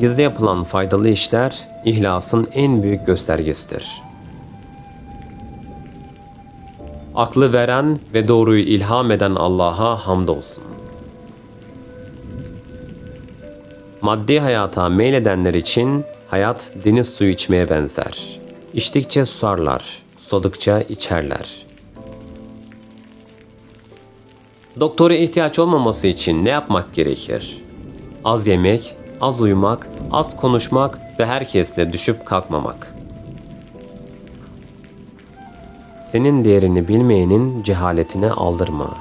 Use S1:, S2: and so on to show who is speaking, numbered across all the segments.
S1: Gizli yapılan faydalı işler ihlasın en büyük göstergesidir. Aklı veren ve doğruyu ilham eden Allah'a hamdolsun. Maddi hayata meyledenler için hayat deniz suyu içmeye benzer. İçtikçe susarlar, susadıkça içerler. Doktora ihtiyaç olmaması için ne yapmak gerekir? Az yemek, az uyumak, az konuşmak ve herkesle düşüp kalkmamak. Senin değerini bilmeyenin cehaletine aldırma.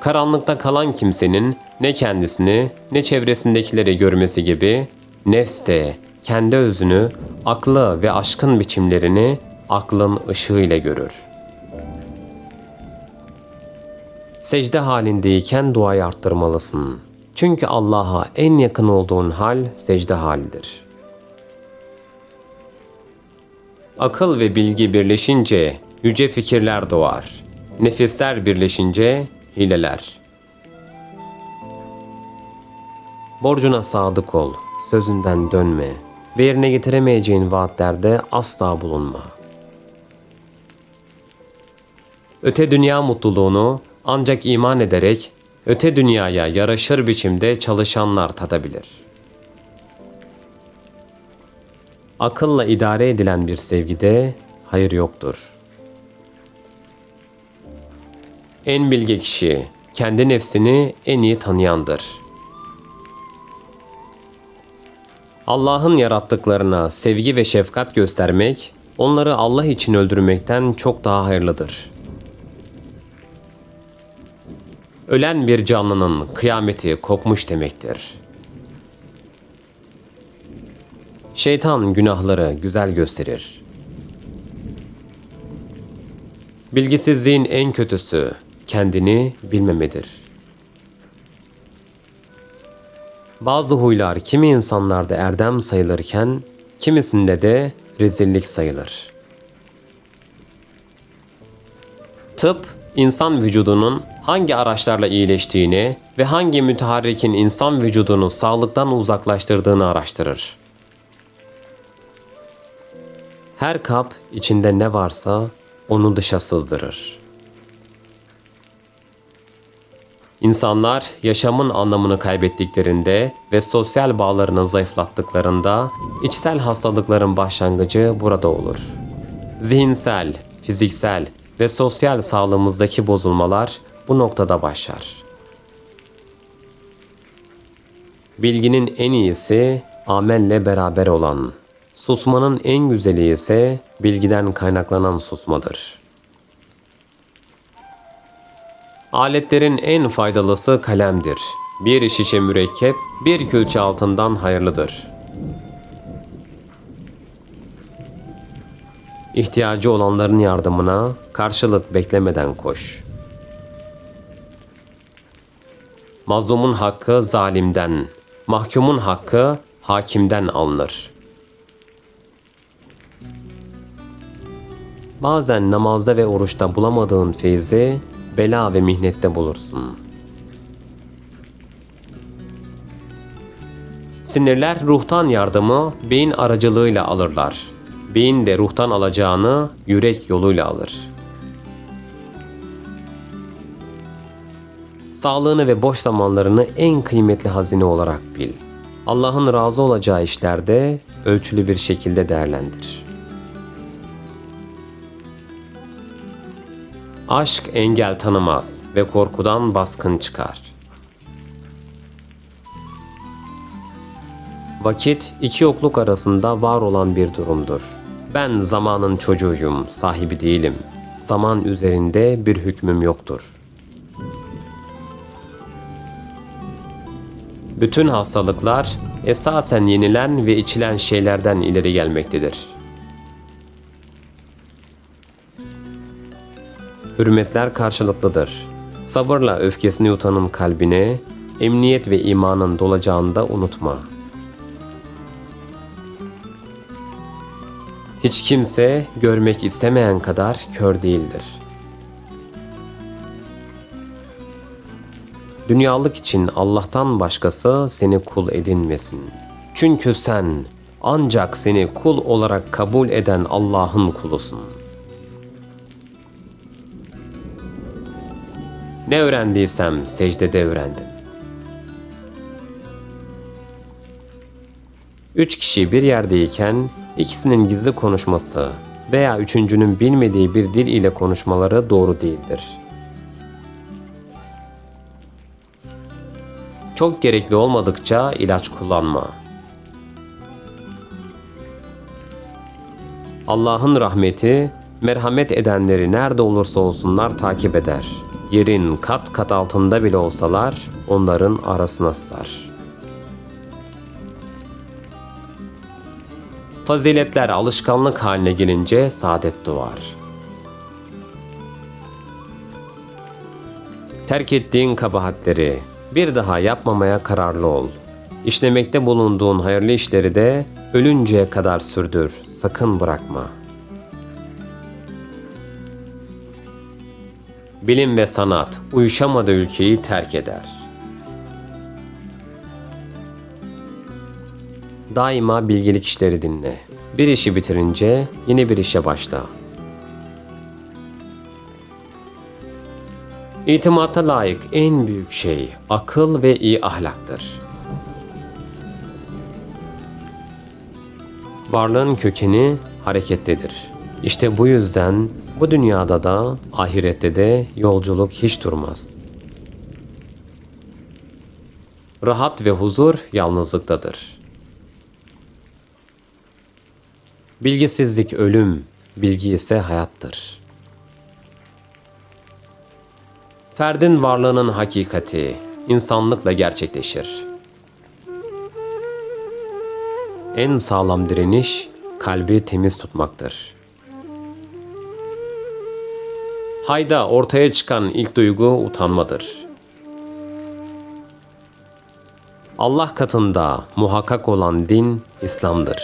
S1: Karanlıkta kalan kimsenin ne kendisini ne çevresindekileri görmesi gibi nefs de kendi özünü, aklı ve aşkın biçimlerini aklın ışığıyla görür. Secde halindeyken duayı arttırmalısın. Çünkü Allah'a en yakın olduğun hal secde halidir. Akıl ve bilgi birleşince yüce fikirler doğar. Nefisler birleşince hileler. Borcuna sadık ol, sözünden dönme ve yerine getiremeyeceğin vaatlerde asla bulunma. Öte dünya mutluluğunu ancak iman ederek öte dünyaya yaraşır biçimde çalışanlar tadabilir. Akılla idare edilen bir sevgide hayır yoktur. En bilge kişi kendi nefsini en iyi tanıyandır. Allah'ın yarattıklarına sevgi ve şefkat göstermek, onları Allah için öldürmekten çok daha hayırlıdır. Ölen bir canlının kıyameti kopmuş demektir. Şeytan günahları güzel gösterir. Bilgisizliğin en kötüsü kendini bilmemedir. Bazı huylar kimi insanlarda erdem sayılırken kimisinde de rezillik sayılır. Tıp, insan vücudunun hangi araçlarla iyileştiğini ve hangi müteharrikin insan vücudunu sağlıktan uzaklaştırdığını araştırır. Her kap içinde ne varsa onu dışa sızdırır. İnsanlar yaşamın anlamını kaybettiklerinde ve sosyal bağlarını zayıflattıklarında içsel hastalıkların başlangıcı burada olur. Zihinsel, fiziksel ve sosyal sağlığımızdaki bozulmalar bu noktada başlar. Bilginin en iyisi amelle beraber olan, susmanın en güzeli ise bilgiden kaynaklanan susmadır. Aletlerin en faydalısı kalemdir. Bir şişe mürekkep, bir külçe altından hayırlıdır. İhtiyacı olanların yardımına karşılık beklemeden koş. Mazlumun hakkı zalimden, mahkumun hakkı hakimden alınır. Bazen namazda ve oruçta bulamadığın feyzi bela ve mihnette bulursun. Sinirler ruhtan yardımı beyin aracılığıyla alırlar. Beyin de ruhtan alacağını yürek yoluyla alır. Sağlığını ve boş zamanlarını en kıymetli hazine olarak bil. Allah'ın razı olacağı işlerde ölçülü bir şekilde değerlendir. Aşk engel tanımaz ve korkudan baskın çıkar. Vakit iki yokluk arasında var olan bir durumdur. Ben zamanın çocuğuyum, sahibi değilim. Zaman üzerinde bir hükmüm yoktur. Bütün hastalıklar esasen yenilen ve içilen şeylerden ileri gelmektedir. Hürmetler karşılıklıdır. Sabırla öfkesini yutanın kalbine, emniyet ve imanın dolacağını da unutma. Hiç kimse görmek istemeyen kadar kör değildir. Dünyalık için Allah'tan başkası seni kul edinmesin. Çünkü sen ancak seni kul olarak kabul eden Allah'ın kulusun. Ne öğrendiysem secdede öğrendim. Üç kişi bir yerdeyken ikisinin gizli konuşması veya üçüncünün bilmediği bir dil ile konuşmaları doğru değildir. Çok gerekli olmadıkça ilaç kullanma. Allah'ın rahmeti merhamet edenleri nerede olursa olsunlar takip eder. Yerin kat kat altında bile olsalar onların arasına sar. Faziletler alışkanlık haline gelince saadet doğar. Terk ettiğin kabahatleri bir daha yapmamaya kararlı ol. İşlemekte bulunduğun hayırlı işleri de ölünceye kadar sürdür, sakın bırakma. Bilim ve sanat uyuşamadığı ülkeyi terk eder. Daima bilgelik işleri dinle. Bir işi bitirince yeni bir işe başla. İtimata layık en büyük şey akıl ve iyi ahlaktır. Varlığın kökeni harekettedir. İşte bu yüzden bu dünyada da ahirette de yolculuk hiç durmaz. Rahat ve huzur yalnızlıktadır. Bilgisizlik ölüm, bilgi ise hayattır. Ferdin varlığının hakikati insanlıkla gerçekleşir. En sağlam direniş kalbi temiz tutmaktır. Hayda ortaya çıkan ilk duygu utanmadır. Allah katında muhakkak olan din İslam'dır.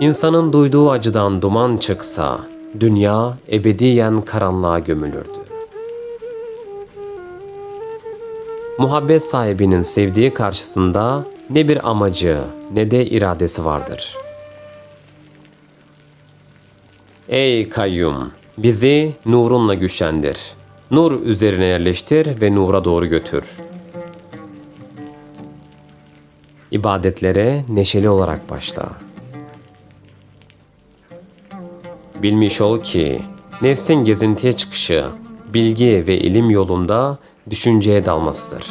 S1: İnsanın duyduğu acıdan duman çıksa, dünya ebediyen karanlığa gömülürdü. Muhabbet sahibinin sevdiği karşısında ne bir amacı ne de iradesi vardır. Ey kayyum! Bizi nurunla güçlendir. Nur üzerine yerleştir ve nura doğru götür. İbadetlere neşeli olarak başla. Bilmiş ol ki nefsin gezintiye çıkışı, bilgi ve ilim yolunda düşünceye dalmasıdır.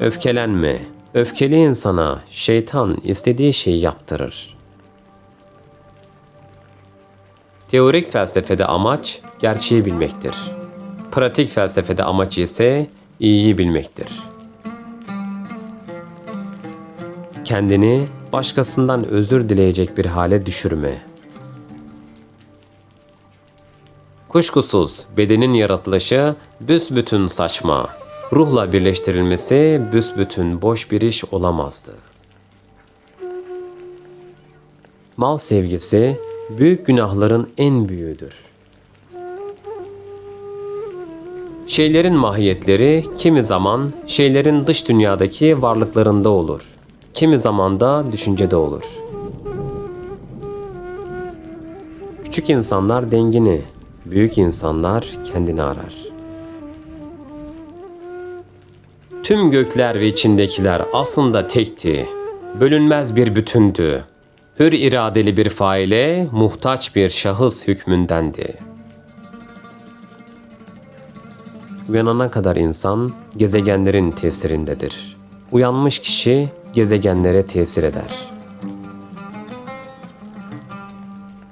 S1: Öfkelenme. Öfkeli insana şeytan istediği şeyi yaptırır. Teorik felsefede amaç gerçeği bilmektir. Pratik felsefede amaç ise iyiyi bilmektir. Kendini başkasından özür dileyecek bir hale düşürme. Kuşkusuz bedenin yaratılışı büsbütün saçma, ruhla birleştirilmesi büsbütün boş bir iş olamazdı. Mal sevgisi büyük günahların en büyüğüdür. Şeylerin mahiyetleri kimi zaman şeylerin dış dünyadaki varlıklarında olur. Kimi zaman da düşüncede olur. Küçük insanlar dengini, büyük insanlar kendini arar. Tüm gökler ve içindekiler aslında tekti, bölünmez bir bütündü. Hür iradeli bir faile, muhtaç bir şahıs hükmündendi. Uyanana kadar insan gezegenlerin tesirindedir. Uyanmış kişi gezegenlere tesir eder.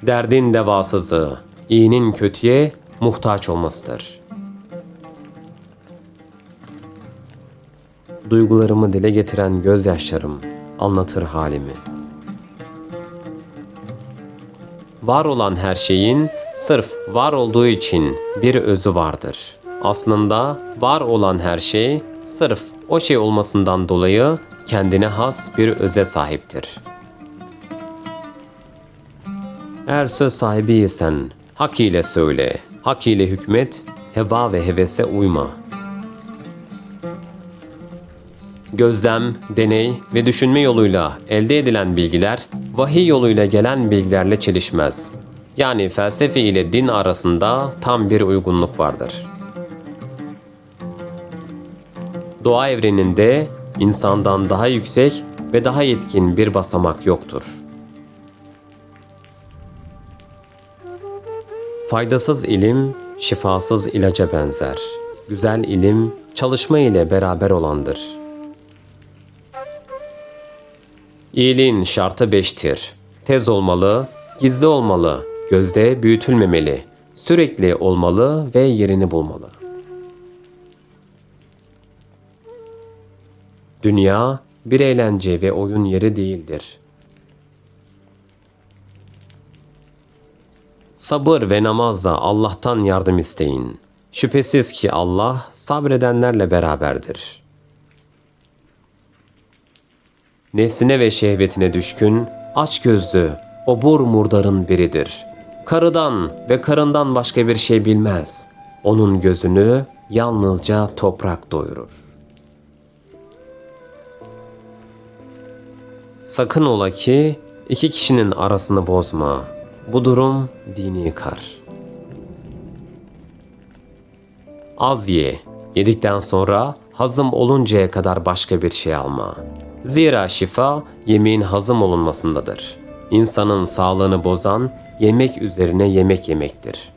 S1: Derdin devasızı, iyinin kötüye muhtaç olmasıdır. Duygularımı dile getiren gözyaşlarım anlatır halimi. Var olan her şeyin sırf var olduğu için bir özü vardır. Aslında var olan her şey sırf o şey olmasından dolayı kendine has bir öze sahiptir. Eğer söz sahibiysen Hak ile söyle, hak ile hükmet, heva ve hevese uyma. Gözlem, deney ve düşünme yoluyla elde edilen bilgiler, vahiy yoluyla gelen bilgilerle çelişmez. Yani felsefe ile din arasında tam bir uygunluk vardır. Doğa evreninde insandan daha yüksek ve daha yetkin bir basamak yoktur. Faydasız ilim, şifasız ilaca benzer. Güzel ilim, çalışma ile beraber olandır. İyiliğin şartı beştir. Tez olmalı, gizli olmalı, gözde büyütülmemeli, sürekli olmalı ve yerini bulmalı. Dünya bir eğlence ve oyun yeri değildir. Sabır ve namazla Allah'tan yardım isteyin. Şüphesiz ki Allah sabredenlerle beraberdir. Nefsine ve şehvetine düşkün, açgözlü, obur murdarın biridir. Karıdan ve karından başka bir şey bilmez. Onun gözünü yalnızca toprak doyurur. Sakın ola ki iki kişinin arasını bozma. Bu durum dini yıkar. Az ye. Yedikten sonra hazım oluncaya kadar başka bir şey alma. Zira şifa yemeğin hazım olunmasındadır. İnsanın sağlığını bozan yemek üzerine yemek yemektir.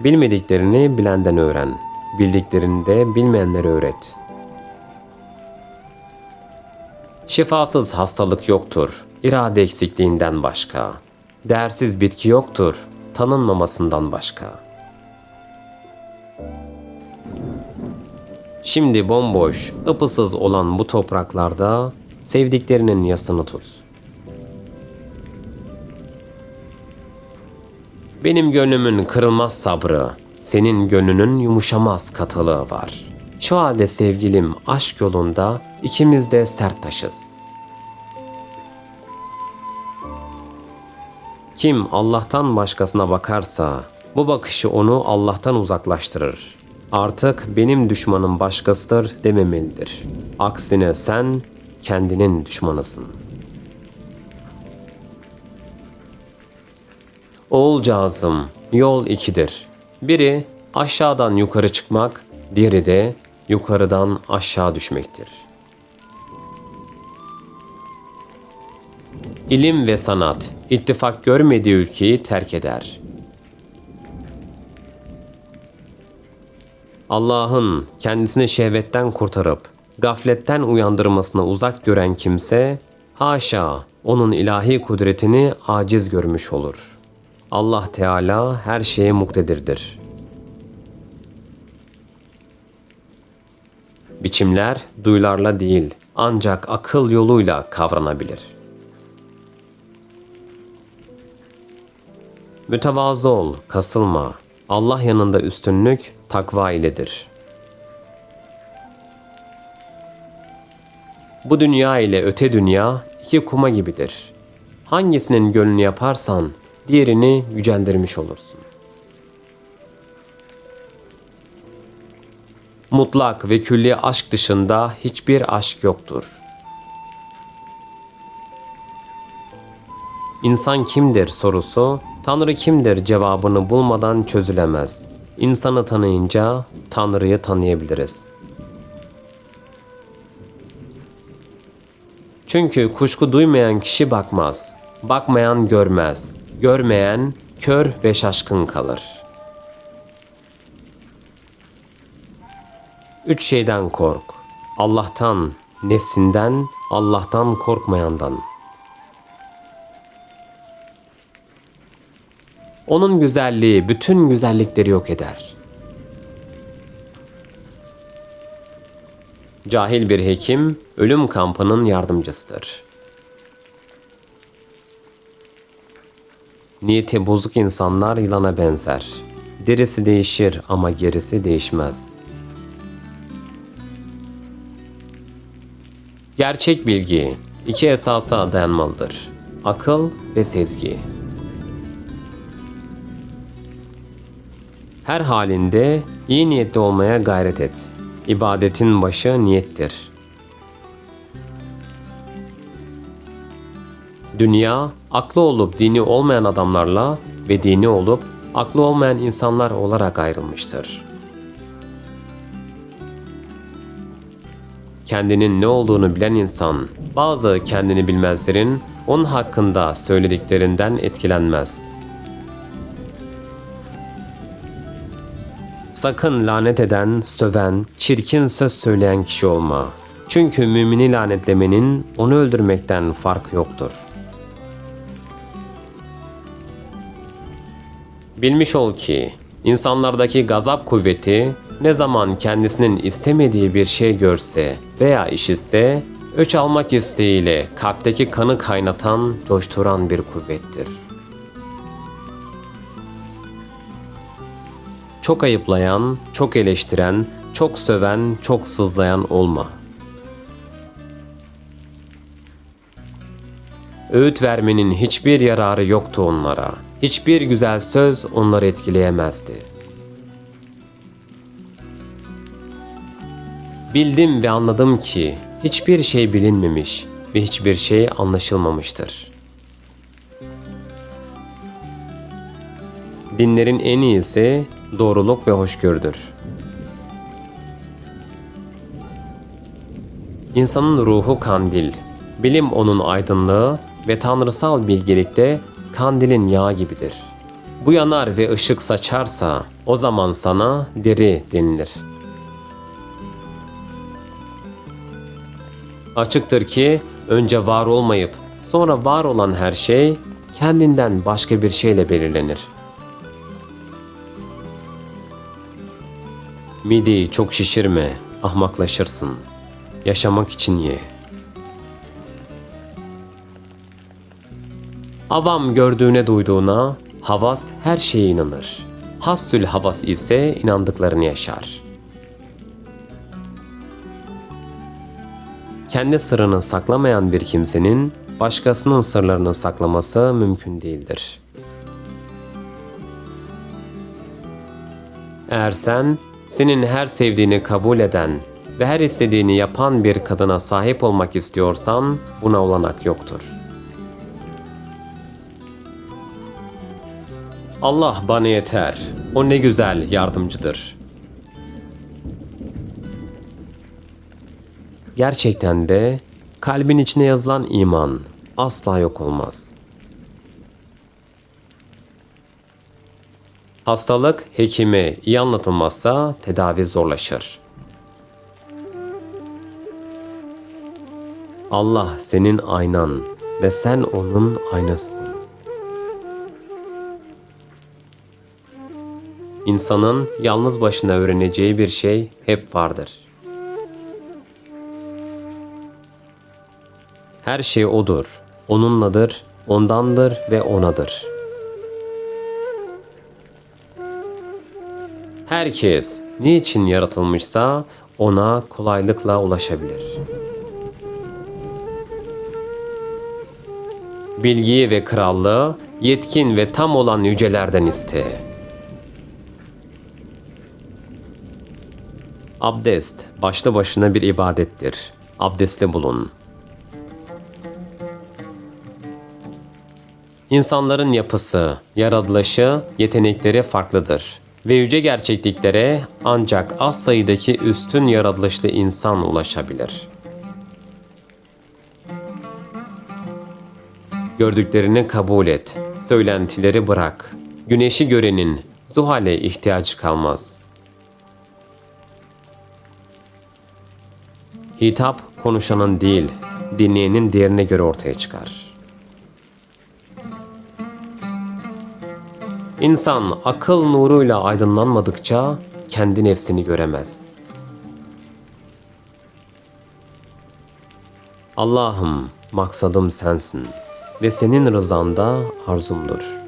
S1: Bilmediklerini bilenden öğren. Bildiklerini de bilmeyenlere öğret.'' Şifasız hastalık yoktur, irade eksikliğinden başka. Değersiz bitki yoktur, tanınmamasından başka. Şimdi bomboş, ıpısız olan bu topraklarda sevdiklerinin yasını tut. Benim gönlümün kırılmaz sabrı, senin gönlünün yumuşamaz katılığı var. Şu halde sevgilim aşk yolunda ikimiz de sert taşız. Kim Allah'tan başkasına bakarsa bu bakışı onu Allah'tan uzaklaştırır. Artık benim düşmanım başkasıdır dememelidir. Aksine sen kendinin düşmanısın. Oğulcağızım, yol ikidir. Biri aşağıdan yukarı çıkmak, diğeri de yukarıdan aşağı düşmektir. İlim ve sanat ittifak görmediği ülkeyi terk eder. Allah'ın kendisini şehvetten kurtarıp gafletten uyandırmasına uzak gören kimse haşa onun ilahi kudretini aciz görmüş olur. Allah Teala her şeye muktedirdir.'' Biçimler duyularla değil, ancak akıl yoluyla kavranabilir. Mütevazı ol, kasılma. Allah yanında üstünlük takva iledir. Bu dünya ile öte dünya iki kuma gibidir. Hangisinin gönlünü yaparsan diğerini gücendirmiş olursun. Mutlak ve külli aşk dışında hiçbir aşk yoktur. İnsan kimdir sorusu, Tanrı kimdir cevabını bulmadan çözülemez. İnsanı tanıyınca Tanrı'yı tanıyabiliriz. Çünkü kuşku duymayan kişi bakmaz, bakmayan görmez, görmeyen kör ve şaşkın kalır.'' Üç şeyden kork. Allah'tan, nefsinden, Allah'tan korkmayandan. Onun güzelliği bütün güzellikleri yok eder. Cahil bir hekim ölüm kampının yardımcısıdır. Niyeti bozuk insanlar yılana benzer. Derisi değişir ama gerisi değişmez.'' Gerçek bilgi iki esasa dayanmalıdır. akıl ve sezgi. Her halinde iyi niyetli olmaya gayret et. İbadetin başı niyettir. Dünya, aklı olup dini olmayan adamlarla ve dini olup aklı olmayan insanlar olarak ayrılmıştır. Kendinin ne olduğunu bilen insan, bazı kendini bilmezlerin onun hakkında söylediklerinden etkilenmez. Sakın lanet eden, söven, çirkin söz söyleyen kişi olma. Çünkü mümini lanetlemenin onu öldürmekten fark yoktur. Bilmiş ol ki insanlardaki gazap kuvveti ne zaman kendisinin istemediği bir şey görse veya işitse öç almak isteğiyle kalpteki kanı kaynatan, coşturan bir kuvvettir. Çok ayıplayan, çok eleştiren, çok söven, çok sızlayan olma. Öğüt vermenin hiçbir yararı yoktu onlara. Hiçbir güzel söz onları etkileyemezdi. Bildim ve anladım ki hiçbir şey bilinmemiş ve hiçbir şey anlaşılmamıştır. Dinlerin en iyisi doğruluk ve hoşgörüdür. İnsanın ruhu kandil, bilim onun aydınlığı ve tanrısal bilgelikte kandilin yağı gibidir. Bu yanar ve ışık saçarsa o zaman sana deri denilir. Açıktır ki önce var olmayıp sonra var olan her şey kendinden başka bir şeyle belirlenir. Mideyi çok şişirme, ahmaklaşırsın. Yaşamak için ye. Avam gördüğüne duyduğuna, havas her şeye inanır. Hassül havas ise inandıklarını yaşar. Kendi sırrını saklamayan bir kimsenin başkasının sırlarını saklaması mümkün değildir. Eğer sen senin her sevdiğini kabul eden ve her istediğini yapan bir kadına sahip olmak istiyorsan buna olanak yoktur. Allah bana yeter. O ne güzel yardımcıdır. Gerçekten de kalbin içine yazılan iman asla yok olmaz. Hastalık hekimi iyi anlatılmazsa tedavi zorlaşır. Allah senin aynan ve sen onun aynasısın. İnsanın yalnız başına öğreneceği bir şey hep vardır. Her şey odur, onunladır, ondandır ve onadır. Herkes niçin yaratılmışsa ona kolaylıkla ulaşabilir. Bilgiyi ve krallığı yetkin ve tam olan yücelerden iste. Abdest başlı başına bir ibadettir. Abdestli bulun. İnsanların yapısı, yaratılışı, yetenekleri farklıdır ve yüce gerçekliklere ancak az sayıdaki üstün yaratılışlı insan ulaşabilir. Gördüklerini kabul et, söylentileri bırak. Güneşi görenin Zuhal'e ihtiyacı kalmaz. Hitap konuşanın değil, dinleyenin değerine göre ortaya çıkar.'' İnsan akıl nuruyla aydınlanmadıkça kendi nefsini göremez. Allah'ım maksadım sensin ve senin rızanda arzumdur.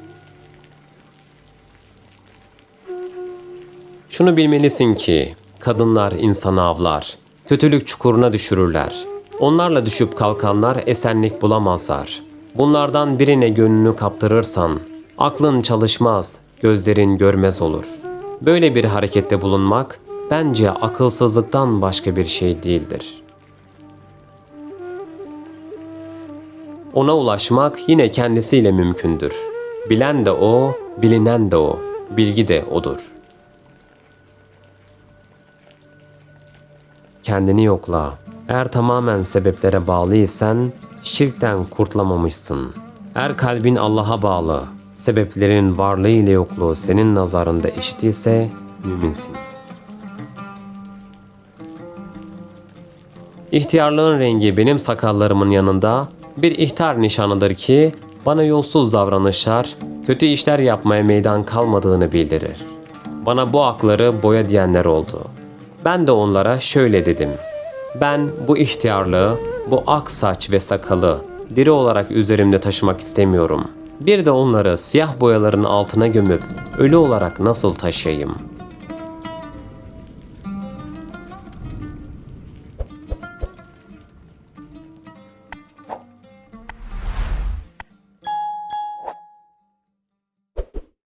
S1: Şunu bilmelisin ki kadınlar insanı avlar, kötülük çukuruna düşürürler. Onlarla düşüp kalkanlar esenlik bulamazlar. Bunlardan birine gönlünü kaptırırsan, aklın çalışmaz, gözlerin görmez olur. Böyle bir harekette bulunmak bence akılsızlıktan başka bir şey değildir. Ona ulaşmak yine kendisiyle mümkündür. Bilen de o, bilinen de o, bilgi de odur. Kendini yokla. Eğer tamamen sebeplere bağlıysan şirkten kurtulamamışsın. Eğer kalbin Allah'a bağlı, sebeplerin varlığı ile yokluğu senin nazarında eşit ise müminsin. İhtiyarlığın rengi benim sakallarımın yanında bir ihtar nişanıdır ki bana yolsuz davranışlar, kötü işler yapmaya meydan kalmadığını bildirir. Bana bu akları boya diyenler oldu. Ben de onlara şöyle dedim. Ben bu ihtiyarlığı, bu ak saç ve sakalı diri olarak üzerimde taşımak istemiyorum. Bir de onları siyah boyaların altına gömüp ölü olarak nasıl taşıyayım?''